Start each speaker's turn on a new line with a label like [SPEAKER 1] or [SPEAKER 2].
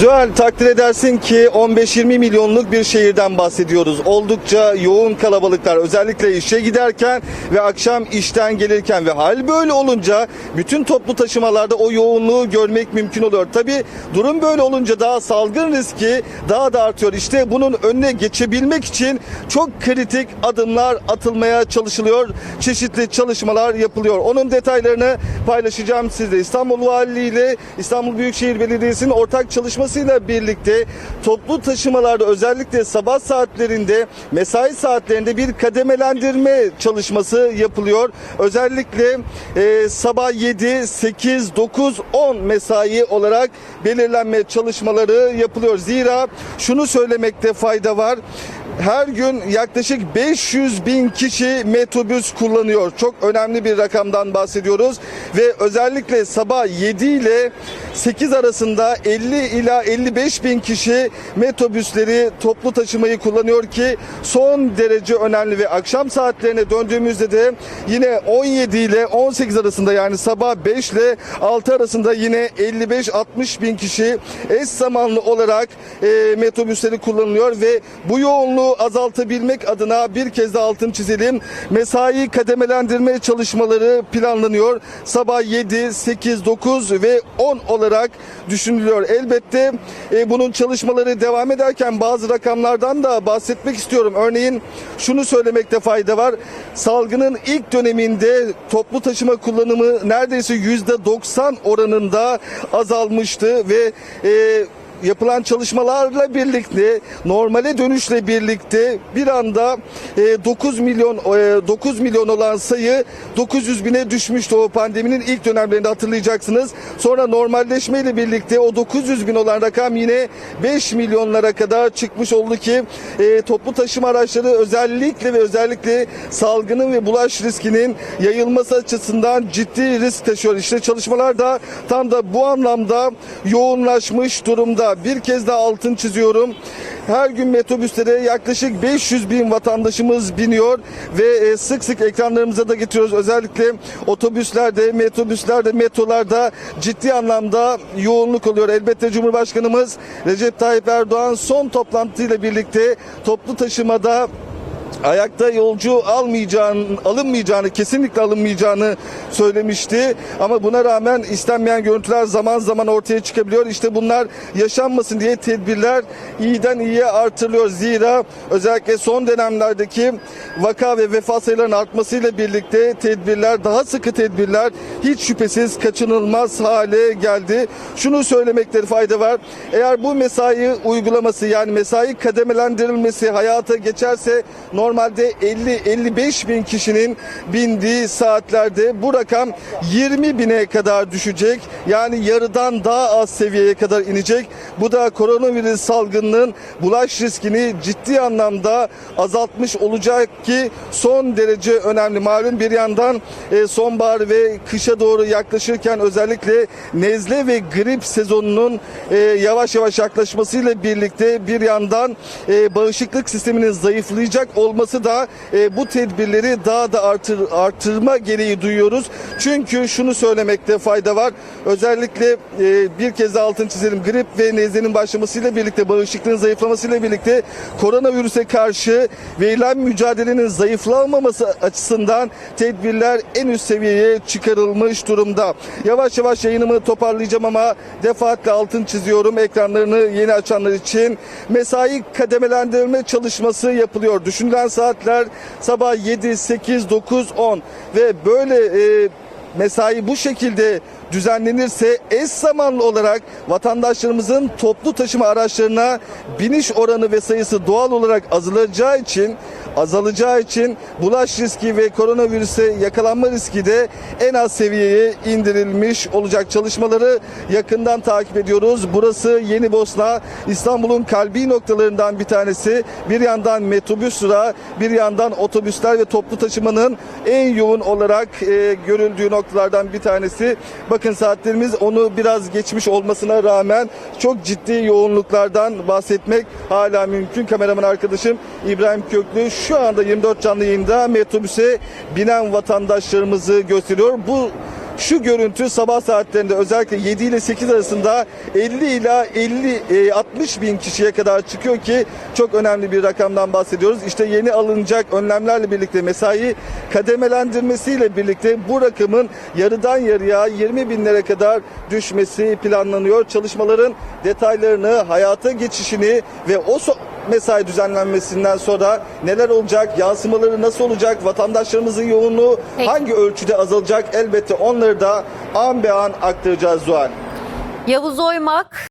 [SPEAKER 1] Zuhal takdir edersin ki 15-20 milyonluk bir şehirden bahsediyoruz. Oldukça yoğun kalabalıklar özellikle işe giderken ve akşam işten gelirken ve hal böyle olunca bütün toplu taşımalarda o yoğunluğu görmek mümkün oluyor. Tabi durum böyle olunca daha salgın riski daha da artıyor. İşte bunun önüne geçebilmek için çok kritik adımlar atılmaya çalışılıyor. Çeşitli çalışmalar yapılıyor. Onun detaylarını paylaşacağım sizle. İstanbul Valiliği ile İstanbul Büyükşehir Belediyesi'nin ortak çalışmasıyla birlikte toplu taşımalarda özellikle sabah saatlerinde mesai saatlerinde bir kademelendirme çalışması yapılıyor. Özellikle e, sabah 7, 8, 9, 10 mesai olarak belirlenme çalışmaları yapılıyor. Zira şunu söylemekte fayda var her gün yaklaşık 500 bin kişi metrobüs kullanıyor. Çok önemli bir rakamdan bahsediyoruz ve özellikle sabah 7 ile 8 arasında 50 ila 55 bin kişi metrobüsleri toplu taşımayı kullanıyor ki son derece önemli ve akşam saatlerine döndüğümüzde de yine 17 ile 18 arasında yani sabah 5 ile 6 arasında yine 55-60 bin kişi eş zamanlı olarak e, metrobüsleri kullanılıyor ve bu yoğunluğu azaltabilmek adına bir kez de altın çizelim. Mesai kademelendirme çalışmaları planlanıyor. Sabah 7, 8, 9 ve 10 olarak düşünülüyor. Elbette e, bunun çalışmaları devam ederken bazı rakamlardan da bahsetmek istiyorum. Örneğin şunu söylemekte fayda var. Salgının ilk döneminde toplu taşıma kullanımı neredeyse %90 oranında azalmıştı ve e, yapılan çalışmalarla birlikte normale dönüşle birlikte bir anda e, 9 milyon e, 9 milyon olan sayı 900 bine düşmüştü o pandeminin ilk dönemlerinde hatırlayacaksınız. Sonra normalleşmeyle birlikte o 900 bin olan rakam yine 5 milyonlara kadar çıkmış oldu ki e, toplu taşıma araçları özellikle ve özellikle salgının ve bulaş riskinin yayılması açısından ciddi risk taşıyor. İşte çalışmalar da tam da bu anlamda yoğunlaşmış durumda. Bir kez daha altın çiziyorum. Her gün metrobüslere yaklaşık 500 bin vatandaşımız biniyor ve e, sık sık ekranlarımıza da getiriyoruz. Özellikle otobüslerde, metrobüslerde, metrolarda ciddi anlamda yoğunluk oluyor. Elbette Cumhurbaşkanımız Recep Tayyip Erdoğan son toplantıyla birlikte toplu taşımada ayakta yolcu almayacağını, alınmayacağını, kesinlikle alınmayacağını söylemişti. Ama buna rağmen istenmeyen görüntüler zaman zaman ortaya çıkabiliyor. İşte bunlar yaşanmasın diye tedbirler iyiden iyiye artırılıyor. Zira özellikle son dönemlerdeki vaka ve vefat sayılarının artmasıyla birlikte tedbirler, daha sıkı tedbirler hiç şüphesiz kaçınılmaz hale geldi. Şunu söylemekte fayda var. Eğer bu mesai uygulaması yani mesai kademelendirilmesi hayata geçerse normalde 50-55 bin kişinin bindiği saatlerde bu rakam 20 bine kadar düşecek. Yani yarıdan daha az seviyeye kadar inecek. Bu da koronavirüs salgınının bulaş riskini ciddi anlamda azaltmış olacak ki son derece önemli. Malum bir yandan e, sonbahar ve kışa doğru yaklaşırken özellikle nezle ve grip sezonunun e, yavaş yavaş yaklaşmasıyla birlikte bir yandan e, bağışıklık sisteminin zayıflayacak olması da e, bu tedbirleri daha da artır, artırma gereği duyuyoruz. Çünkü şunu söylemekte fayda var. Özellikle e, bir kez daha altın çizelim. Grip ve nezlenin başlamasıyla birlikte bağışıklığın zayıflamasıyla birlikte koronavirüse karşı verilen mücadelenin zayıflamaması açısından tedbirler en üst seviyeye çıkarılmış durumda. Yavaş yavaş yayınımı toparlayacağım ama defaatle altın çiziyorum ekranlarını yeni açanlar için. Mesai kademelendirme çalışması yapılıyor. Düşünülen saatler sabah 7, 8, 9, 10 ve böyle e, mesai bu şekilde düzenlenirse eş zamanlı olarak vatandaşlarımızın toplu taşıma araçlarına biniş oranı ve sayısı doğal olarak azalacağı için azalacağı için bulaş riski ve koronavirüse yakalanma riski de en az seviyeye indirilmiş olacak. Çalışmaları yakından takip ediyoruz. Burası Yeni Bosna, İstanbul'un kalbi noktalarından bir tanesi. Bir yandan metrobüs durağı, bir yandan otobüsler ve toplu taşımanın en yoğun olarak e, görüldüğü noktalardan bir tanesi. Bakın saatlerimiz onu biraz geçmiş olmasına rağmen çok ciddi yoğunluklardan bahsetmek hala mümkün. Kameraman arkadaşım İbrahim Köklü şu anda 24 canlı yayında metrobüse binen vatandaşlarımızı gösteriyor. Bu şu görüntü sabah saatlerinde özellikle 7 ile 8 arasında 50 ila 50 e, 60 bin kişiye kadar çıkıyor ki çok önemli bir rakamdan bahsediyoruz. İşte yeni alınacak önlemlerle birlikte mesai kademelendirmesiyle birlikte bu rakamın yarıdan yarıya 20 binlere kadar düşmesi planlanıyor. Çalışmaların detaylarını, hayata geçişini ve o so- mesai düzenlenmesinden sonra neler olacak, yansımaları nasıl olacak, vatandaşlarımızın yoğunluğu
[SPEAKER 2] Peki.
[SPEAKER 1] hangi ölçüde azalacak elbette onları da an be an aktaracağız Zuhal.
[SPEAKER 2] Yavuz Oymak